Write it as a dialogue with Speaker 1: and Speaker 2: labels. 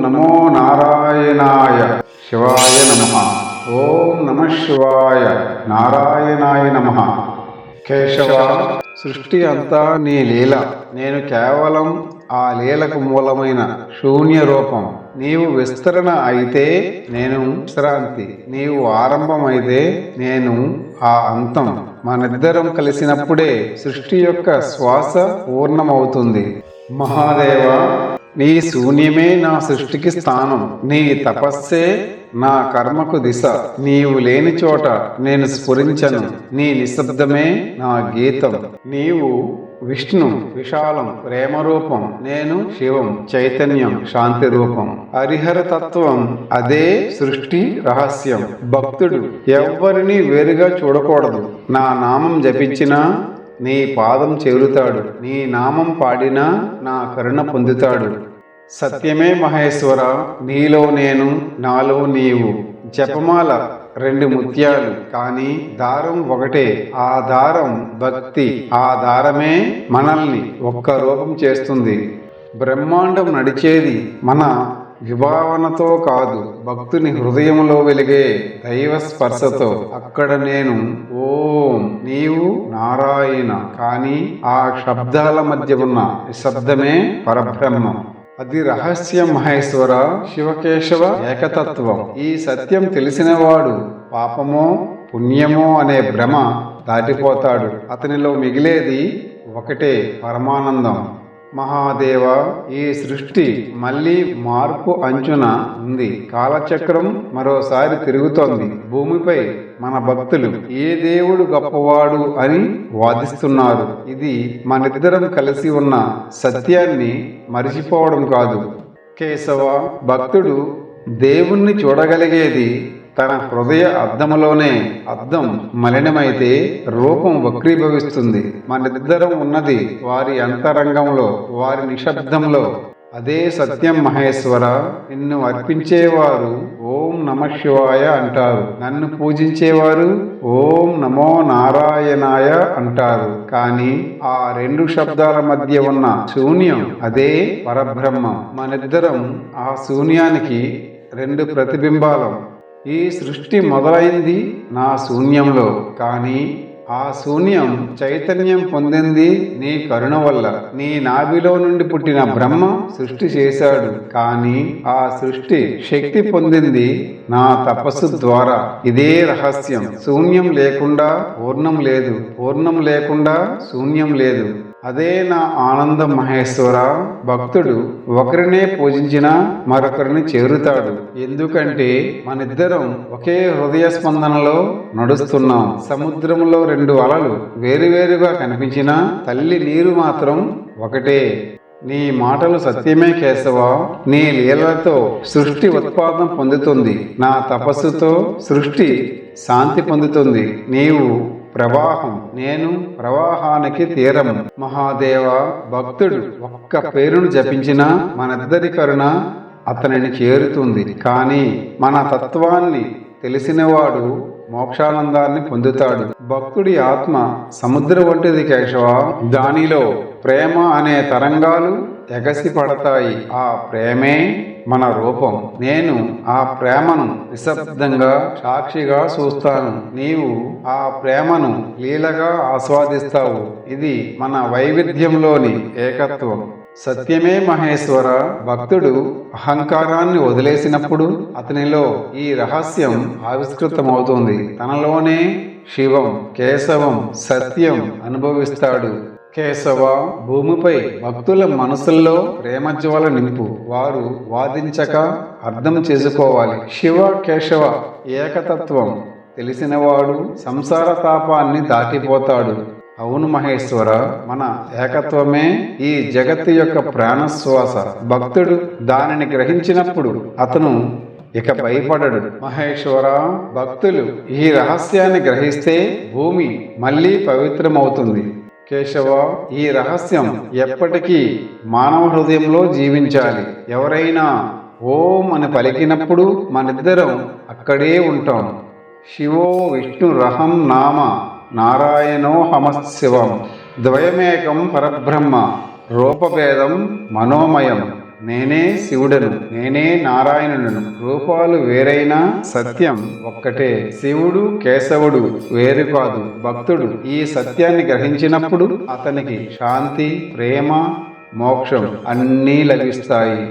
Speaker 1: నమో నారాయణాయ శివాయ నమ. ఓం నమ శివాయ నారాయణాయ నమ. కేశవ సృష్టి అంతా నీ లీల. నేను కేవలం ఆ లీలకు మూలమైన శూన్య రూపం. నీవు విస్తరణ అయితే నేను విశ్రాంతి. నీవు ఆరంభమైతే నేను ఆ అంతం. మనిద్దరం కలిసినప్పుడే సృష్టి యొక్క శ్వాస పూర్ణమవుతుంది. మహాదేవ నీ శూన్యమే నా సృష్టికి స్థానం. నీ తపస్సే నా కర్మకు దిశ. నీవు లేని చోట నేను స్ఫురించను. నీ నిశ్శబ్దమే నా గీతం. నీవు విష్ణు విశాలం ప్రేమరూపం. నేను శివం చైతన్యం శాంతి రూపం హరిహర తత్వం అదే సృష్టి రహస్యం. భక్తుడు ఎవ్వరిని వేరుగా చూడకూడదు. నా నామం జపించినా నీ పాదం చేరుతాడు. నీ నామం పాడినా నా కరుణ పొందుతాడు. సత్యమే మహేశ్వర నీలో నేను నాలో నీవు. జపమాల రెండు ముత్యాలు కానీ దారం ఒకటే. ఆ దారం భక్తి ఆ దారమే మనల్ని ఒక్క రూపం చేస్తుంది. బ్రహ్మాండం నడిచేది మన విభావనతో కాదు భక్తుని హృదయంలో వెలిగే దైవ స్పర్శతో. అక్కడ నేను ఓం నీవు నారాయణ. కానీ ఆ శబ్దాల మధ్య ఉన్న నిశ్శబ్దమే పరబ్రహ్మం. అది రహస్యం మహేశ్వర శివకేశవ ఏకతత్వం. ఈ సత్యం తెలిసినవాడు పాపమో పుణ్యమో అనే భ్రమ దాటిపోతాడు. అతనిలో మిగిలేది ఒకటే పరమానందం. మహాదేవ ఈ సృష్టి మళ్ళీ మార్పు అంచున ఉంది. కాలచక్రం మరోసారి తిరుగుతోంది. భూమిపై మన భక్తులు ఏ దేవుడు గొప్పవాడు అని వాదిస్తున్నారు. ఇది మనిద్దరం కలిసి ఉన్న సత్యాన్ని మరిచిపోవడం కాదు. కేశవ భక్తుడు దేవుణ్ణి చూడగలిగేది తన హృదయ అద్దములోనే అద్దం మలినమైతే రూపం వక్రీభవిస్తుంది. మనిద్దరం ఉన్నది వారి అంతరంగంలో వారి నిశ్శబ్దంలో. అదే సత్యం మహేశ్వర నిన్ను అర్పించేవారు ఓం నమ శివాయ అంటారు. నన్ను పూజించేవారు ఓం నమో నారాయణాయ అంటారు. కానీ ఆ రెండు శబ్దాల మధ్య ఉన్న శూన్యం అదే పరబ్రహ్మం. మనిద్దరం ఆ శూన్యానికి రెండు ప్రతిబింబాలం. ఈ సృష్టి మొదలైంది నా శూన్యంలో. కానీ ఆ శూన్యం చైతన్యం పొందింది నీ కరుణ వల్ల. నీ నాభిలో నుండి పుట్టిన బ్రహ్మ సృష్టి చేశాడు. కానీ ఆ సృష్టి శక్తి పొందింది నా తపస్సు ద్వారా. ఇదే రహస్యం. శూన్యం లేకుండా పూర్ణం లేదు. పూర్ణం లేకుండా శూన్యం లేదు. అదే నా ఆనందం మహేశ్వర భక్తుడు ఒకరినే పూజించినా మరొకరిని చేరుతాడు. ఎందుకంటే మనిద్దరం ఒకే హృదయ స్పందనలో నడుస్తున్నాం. సముద్రంలో రెండు అలలు వేరువేరుగా కనిపించినా తల్లి నీరు మాత్రం ఒకటే. నీ మాటలు సత్యమే కేశవ. నీ లీలలతో సృష్టి ఉత్పాదం పొందుతుంది. నా తపస్సుతో సృష్టి శాంతి పొందుతుంది. నీవు ప్రవాహం. నేను ప్రవాహానికి తీరం. మహాదేవ భక్తుడు ఒక్క పేరును జపించినా మనిద్దరి కరుణ అతనిని చేరుతుంది. కానీ మన తత్వాన్ని తెలిసినవాడు మోక్షానందాన్ని పొందుతాడు. భక్తుడి ఆత్మ సముద్ర వంటిది కేశవ. దానిలో ప్రేమ అనే తరంగాలు ఎగసిపడతాయి. ఆ ప్రేమే మన రూపం. నేను ఆ ప్రేమను నిశ్శబ్దంగా సాక్షిగా చూస్తాను. నీవు ఆ ప్రేమను లీలగా ఆస్వాదిస్తావు. ఇది మన వైవిధ్యంలోని ఏకత్వం. సత్యమే మహేశ్వర. భక్తుడు అహంకారాన్ని వదిలేసినప్పుడు అతనిలో ఈ రహస్యం ఆవిష్కృతమవుతుంది. తనలోనే శివం కేశవం సత్యం అనుభవిస్తాడు. కేశవ భూమిపై భక్తుల మనసుల్లో ప్రేమజ్వాల నింపు. వారు వాదించక అర్థం చేసుకోవాలి. శివ కేశవ ఏకతత్వం. తెలిసినవాడు సంసార తాపాన్ని దాటిపోతాడు. అవును మహేశ్వర మన ఏకత్వమే ఈ జగత్తు యొక్క ప్రాణశ్వాస. భక్తుడు దానిని గ్రహించినప్పుడు అతను ఇక భయపడడు. మహేశ్వర భక్తులు ఈ రహస్యాన్ని గ్రహిస్తే భూమి మళ్ళీ పవిత్రమవుతుంది. కేశవ ఈ రహస్యం ఎప్పటికీ మానవ హృదయంలో జీవించాలి. ఎవరైనా ఓం అని పలికినప్పుడు మనిద్దరం అక్కడే ఉంటాం. శివో విష్ణురహం నామ నారాయణో హమశివం. ద్వయమేకం పరబ్రహ్మ. రూపభేదం మనోమయం. నేనే శివుడను నేనే నారాయణుడను రూపాలు వేరైనా సత్యం ఒక్కటే. శివుడు కేశవుడు వేరు కాదు భక్తుడు. ఈ సత్యాన్ని గ్రహించినప్పుడు అతనికి శాంతి ప్రేమ మోక్షం అన్నీ లభిస్తాయి.